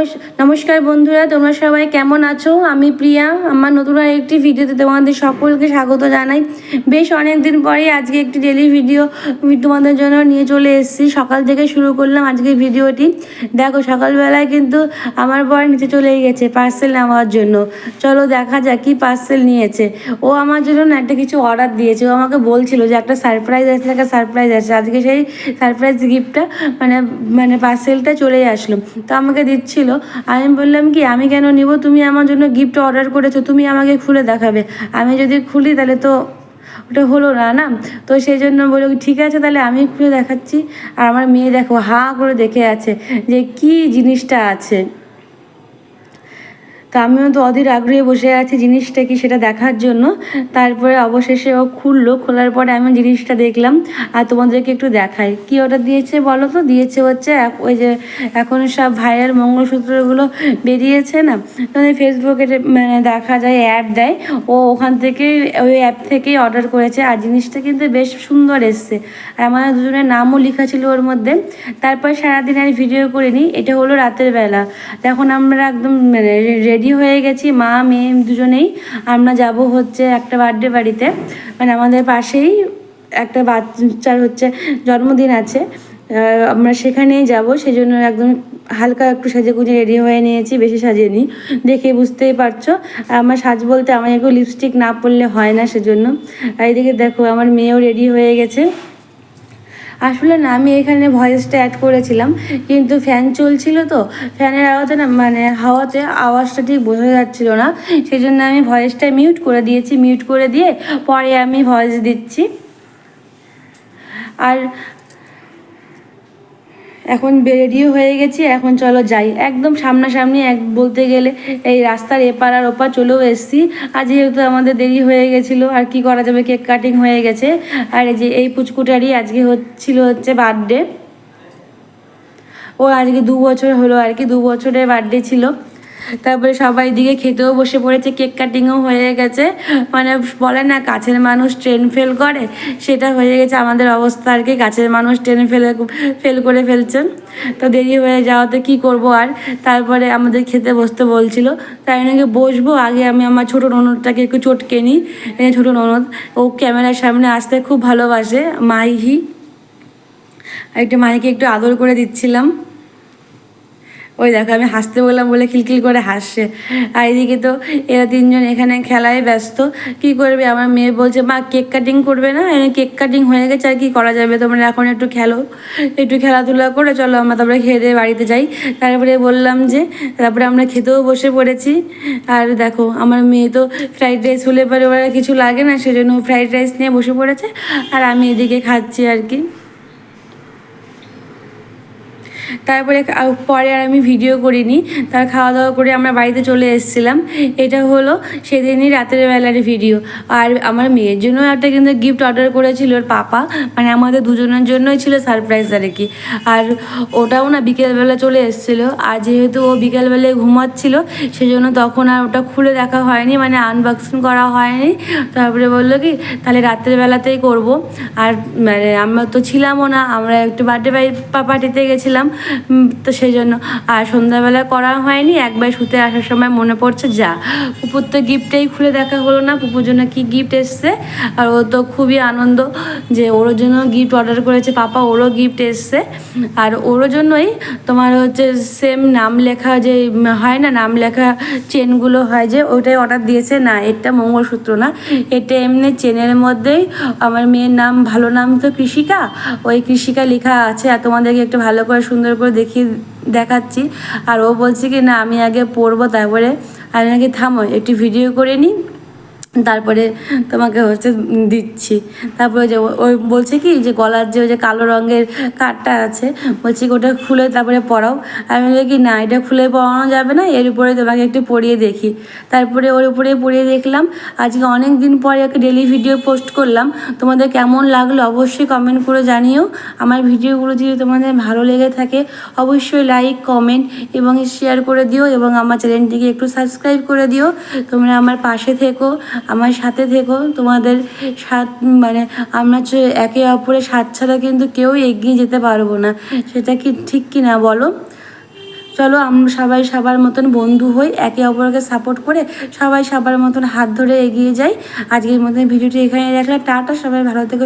নমস- নমস্কার বন্ধুরা, তোমরা সবাই কেমন আছো? আমি প্রিয়া, আমার নতুন আর একটি ভিডিওতে তোমাদের সকলকে স্বাগত জানাই। বেশ অনেক দিন পরে আজকে একটি ডেলি ভিডিও তোমাদের জন্য নিয়ে চলে এসেছি। সকাল থেকে শুরু করলাম আজকে ভিডিওটি। দেখো, সকালবেলায় কিন্তু আমার বর নিচে চলে গেছে পার্সেল নেওয়ার জন্য। চলো দেখা যাক কি পার্সেল নিয়েছে। ও আমার জন্য না একটা কিছু অর্ডার দিয়েছে। ও আমাকে বলছিল যে একটা সারপ্রাইজ আছে, একটা সারপ্রাইজ আছে। আজকে সেই সারপ্রাইজ গিফটটা মানে মানে পার্সেলটা চলে আসলো। তো আমাকে দিচ্ছিল আমি বললাম কি, আমি কেন নিব? তুমি আমার জন্য গিফট অর্ডার করেছ, তুমি আমাকে খুলে দেখাবে। আমি যদি খুলি তাহলে তো ওটা হলো না না? তো সেই জন্য বলল, ঠিক আছে, তাহলে আমি খুলে দেখাচ্ছি। আর আমার মেয়ে দেখো হা করে দেখে আছে যে কি জিনিসটা আছে। তো আমিও তো অধীর আগ্রহে বসে আছি জিনিসটা কি সেটা দেখার জন্য। তারপরে অবশেষে ও খুললো, খোলার পরে আমি জিনিসটা দেখলাম। আর তোমাদেরকে একটু দেখাই। কি অর্ডার দিয়েছে বলো তো? দিয়েছে হচ্ছে ওই যে এখন সব ভাইরাল মঙ্গলসূত্রগুলো বেরিয়েছে না? মানে ফেসবুকে মানে দেখা যায় অ্যাড দেয়। ও ওখান থেকে ওই অ্যাপ থেকেই অর্ডার করেছে। আর জিনিসটা কিন্তু বেশ সুন্দর এসছে। আর আমাদের দুজনের নামও লেখা ছিল ওর মধ্যে। তারপর সারাদিন আর ভিডিও করিনি। এটা হলো রাতের বেলা। তখন আমরা একদম মানে রেডি হয়ে গেছি, মা, মেয়ে দুজনেই। আমরা যাব হচ্ছে একটা বার্থডে বাড়িতে। মানে আমাদের পাশেই একটা বাচ্চার হচ্ছে জন্মদিন আছে। আমরা সেখানেই যাব সেই জন্য একদম হালকা একটু সাজে গুজে রেডি হয়ে নিয়েছি, বেশি সাজিয়ে নিই দেখে বুঝতেই পারছ, আমার সাজ বলতে আমার একটু লিপস্টিক না পরলে হয় না সেজন্য। আর এদিকে দেখো, আমার মেয়েও রেডি হয়ে গেছে। আসলে না, আমি এখানে ভয়েসটা অ্যাড করেছিলাম, কিন্তু ফ্যান চলছিল তো ফ্যানের আওয়াজে না মানে হাওয়াতে আওয়াজটা ঠিক বোঝা যাচ্ছিল না সেই জন্য আমি ভয়েসটা মিউট করে দিয়েছি মিউট করে দিয়ে পরে আমি ভয়েস দিচ্ছি। আর এখন রেডিও হয়ে গেছি, এখন চলো যাই। একদম সামনাসামনি এক বলতে গেলে এই রাস্তার এপার আর ওপার চলেও এসেছি। আর যেহেতু আমাদের দেরি হয়ে গেছিল, আর কি করা যাবে, কেক কাটিং হয়ে গেছে। আর এই যে এই পুচকুটারই আজকে হচ্ছিল হচ্ছে বার্থডে ও আজকে দু বছর হলো, আর কি দু বছরের বার্থডে ছিল। তারপরে সবাই দিকে খেতেও বসে পড়েছে, কেক কাটিংও হয়ে গেছে। মানে বলে না, কাছের মানুষ ট্রেন ফেল করে, সেটা হয়ে গেছে আমাদের অবস্থা আর কি। কাছের মানুষ ট্রেন ফেলে ফেল করে ফেলছেন। তো দেরি হয়ে যাওয়াতে কি করব আর? তারপরে আমাদের খেতে বসতে বলছিল, তাই নাকি বসবো? আগে আমি আমার ছোটো ননদটাকে একটু চটকে নিই। ছোটো ননদ, ও ক্যামেরার সামনে আসতে খুব ভালোবাসে, মাইহি। একটু মাইকে একটু আদর করে দিচ্ছিলাম। ওই দেখো, আমি হাসতে বললাম বলে খিলখিল করে হাসছে আর এদিকে তো এরা তিনজন এখানে খেলায় ব্যস্ত। কি করবে? আমার মেয়ে বলছে, মা, কেক কাটিং করবে না? কেক কাটিং হয়ে গেছে, আর কি করা যাবে? তোমরা এখন একটু খেলো। একটু খেলাধুলা করে চলো, আমরা তারপরে খেয়ে দিয়ে বাড়িতে যাই। তারপরে বললাম যে, তারপরে আমরা খেতেও বসে পড়েছি। আর দেখো, আমার মেয়ে তো ফ্রাইড রাইস হলে পরে ওরা কিছু লাগে না, সেজন্য ফ্রাইড রাইস নিয়ে বসে পড়েছে। আর আমি এদিকে খাচ্ছি আর কি। তারপরে পরে আর আমি ভিডিও করিনি। তার খাওয়া দাওয়া করে আমরা বাড়িতে চলে এসেছিলাম। এটা হলো সেদিনই রাতের বেলার ভিডিও। আর আমার মেয়ের জন্য একটা কিন্তু গিফট অর্ডার করেছিল ওর পাপা। মানে আমাদের দুজনের জন্যই ছিল সারপ্রাইজ আর কি। আর ওটাও না বিকেলবেলা চলে এসেছিল। আর যেহেতু ও বিকেলবেলায় ঘুমাচ্ছিল, সেজন্য তখন আর ওটা খুলে দেখা হয়নি। মানে আনবক্সিং করা হয়নি। তারপরে বলল কি, তাহলে রাত্রের বেলাতেই করব। আর মানে আমরা তো ছিলামও না। আমরা একটু বার্থডে পার্টিতে গেছিলাম। তো সেই জন্য। আর সন্ধ্যাবেলা করা হয়নি, একবার শুতে আসার সময় মনে পড়ছে, যা। পুপুর তো গিফটেই খুলে দেখা হলো না, পুপুর জন্য কী গিফট এসছে? আর ও তো খুবই আনন্দ যে ওর জন্য গিফট অর্ডার করেছে, পাপা ওরও গিফট এসছে। আর ওর জন্যই তোমার হচ্ছে সেম নাম লেখা যে হয় না, নাম লেখা চেনগুলো হয় যে, ওটাই অর্ডার দিয়েছে। না, এটা মঙ্গলসূত্র না, এটা এমনি চেনের মধ্যেই। আমার মেয়ের নাম, ভালো নাম তো কৃষিকা। ওই কৃষিকা লেখা আছে, আর তোমাদেরকে একটু ভালো করে সুন্দর করে দেখিয়ে দেখাচ্ছি। আর ও বলছে কি, না, আমি আগে পড়ব, তারপরে আমি নাকি থামো, একটি ভিডিও করে নিই তারপরে তোমাকে হচ্ছে দিচ্ছি। তারপরে যে ওই বলছে কি যে গলার যে ওই যে কালো রঙের কাঠটা আছে, বলছি ওটা খুলে তারপরে পরাও। আমি বলি কি না, এটা খুলে পরানো যাবে না, এর উপরে তোমাকে একটু পরিয়ে দেখি। তারপরে ওর উপরে পরিয়ে দেখলাম। আজকে অনেক দিন পরে একটা ডেলি ভিডিও পোস্ট করলাম। তোমাদের কেমন লাগল অবশ্যই কমেন্ট করে জানিও। আমার ভিডিওগুলো যদি তোমাদের ভালো লেগে থাকে, অবশ্যই লাইক কমেন্ট এবং শেয়ার করে দিও এবং আমার চ্যানেলটিকে একটু সাবস্ক্রাইব করে দিও। তোমরা আমার পাশে থেকো। আমার সাথে থেকো, তোমাদের সাথ মানে আমরা একে অপরের সাথ ছাড়া কিন্তু কেউ এগিয়ে যেতে পারব না। সেটা কি ঠিক কি না বলো? চলো আমরা সবাই সবার মতন বন্ধু হই, একে অপরকে সাপোর্ট করে সবাই সবার মতন হাত ধরে এগিয়ে যাই। আজকের মতন ভিডিওটি এখানে রাখলাম। টাটা, সবাই ভালো থেকে